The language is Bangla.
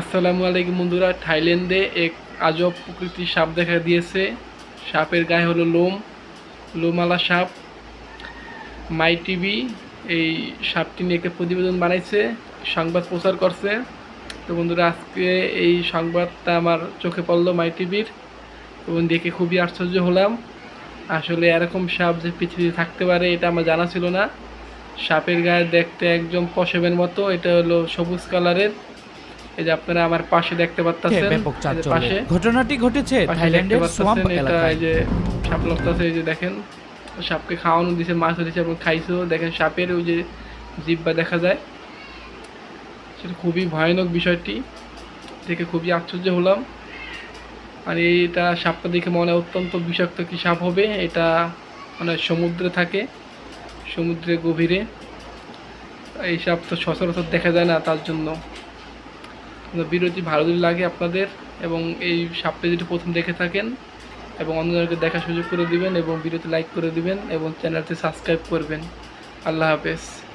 আসসালামু আলাইকুম বন্ধুরা, থাইল্যান্ডে এক আজব প্রকৃতির সাপ দেখা দিয়েছে। সাপের গায়ে হলো লোম লোমালা সাপ। মাই টিভি এই সাপটি নিয়ে একটা প্রতিবেদন বানাইছে, সংবাদ প্রচার করছে। তো বন্ধুরা, আজকে এই সংবাদটা আমার চোখে পড়ল মাই টিভির, এবং দেখে খুবই আশ্চর্য হলাম। আসলে এরকম সাপ যে পৃথিবীতে থাকতে পারে, এটা আমার জানা ছিল না। সাপের গায়ে দেখতে একদম পশমের মতো, এটা হলো সবুজ কালারের। এই যে আপনারা আমার পাশে দেখতে পাচ্ছেন পাশে। ঘটনাটি ঘটেছে থাইল্যান্ডের সোয়াম্প এলাকায়। এই যে সাপ লাগতেছে এই যে দেখেন সাপকে খাওয়ানো দিছে মাছ দিছে এবং খাইছেও দেখেন সাপের ওই যে জিব্বা দেখা যায়। সেটা খুবই ভয়ানক বিষয়টি দেখে খুবই আশ্চর্য হলাম। আর এইটা সাপটা দেখে মনে হয় অত্যন্ত বিষাক্ত কি সাপ হবে এটা মানে সমুদ্রে থাকে সমুদ্রে গভীরে। এই সাপ তো সচরাচর দেখা যায় না তার জন্য। ভিডিওটি ভালো যদি লাগে আপনাদের এবং এই সাপটা যদি প্রথম দেখে থাকেন এবং অন্যজনকে দেখার সুযোগ করে দিবেন এবং ভিডিওতে লাইক করে দিবেন এবং চ্যানেলটি সাবস্ক্রাইব করবেন। আল্লাহ হাফেজ।